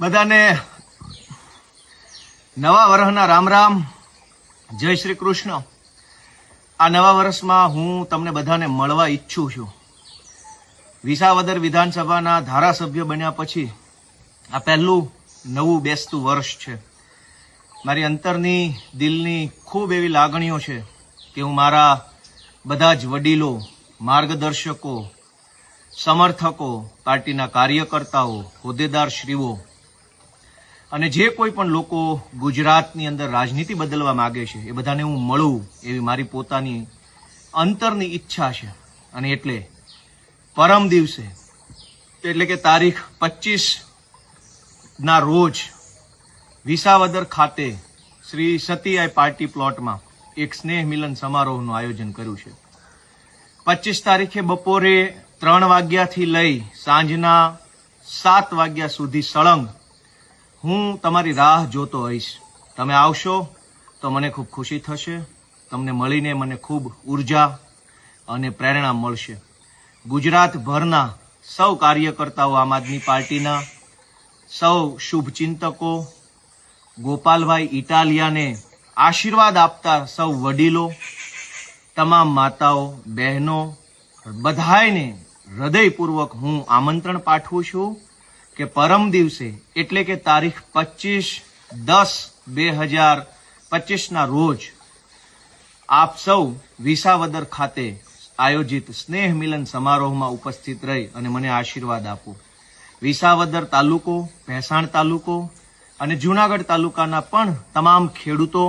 બધાને નવા વર્ષના રામ રામ, જય શ્રી કૃષ્ણ. આ નવા વર્ષમાં હું તમને બધાને મળવા ઈચ્છું છું. વિસાવદર વિધાનસભાના ધારાસભ્ય બન્યા પછી આ પહેલું નવું બેસતું વર્ષ છે. મારી અંતરની દિલની ખૂબ એવી લાગણીઓ છે કે હું મારા બધા જ વડીલો, માર્ગદર્શકો, સમર્થકો, પાર્ટીના કાર્યકર્તાઓ, હોદ્દેદારશ્રીઓ અને જે કોઈ પણ લોકો ગુજરાતની અંદર રાજનીતિ બદલવા માગે છે, એ બધાને હું મળું એવી મારી પોતાની અંતરની ઈચ્છા છે. અને એટલે પરમ દિવસે, એટલે કે તારીખ પચીસના રોજ વિસાવદર ખાતે શ્રી સતીઆઈ પાર્ટી પ્લોટમાં એક સ્નેહ મિલન સમારોહનું આયોજન કર્યું છે. પચીસ તારીખે બપોરે ત્રણ વાગ્યાથી લઈ સાંજના સાત વાગ્યા સુધી સળંગ હું તમારી રાહ જોતો હોઈશ તમે આવશો તો મને ખૂબ ખુશી થશે. તમને મળીને મને ખૂબ ઊર્જા અને પ્રેરણા મળશે. ગુજરાતભરના સૌ કાર્યકર્તાઓ આમ આદમી પાર્ટીના, સૌ શુભચિંતકો, ગોપાલભાઈ ઇટાલિયાને આશીર્વાદ આપતા સૌ વડીલો, તમામ માતાઓ, બહેનો, બધાયને હૃદયપૂર્વક હું આમંત્રણ પાઠવું છું. કે પરમ દિવસે, એટલે કે તારીખ પચીસ દસ બે હજાર પચીસના રોજ, આપ સૌ વિસાવદર ખાતે આયોજિત સ્નેહ મિલન સમારોહમાં ઉપસ્થિત રહી અને મને આશીર્વાદ આપો. વિસાવદર તાલુકો, ભેસાણ તાલુકો અને જુનાગઢ તાલુકાના પણ તમામ ખેડૂતો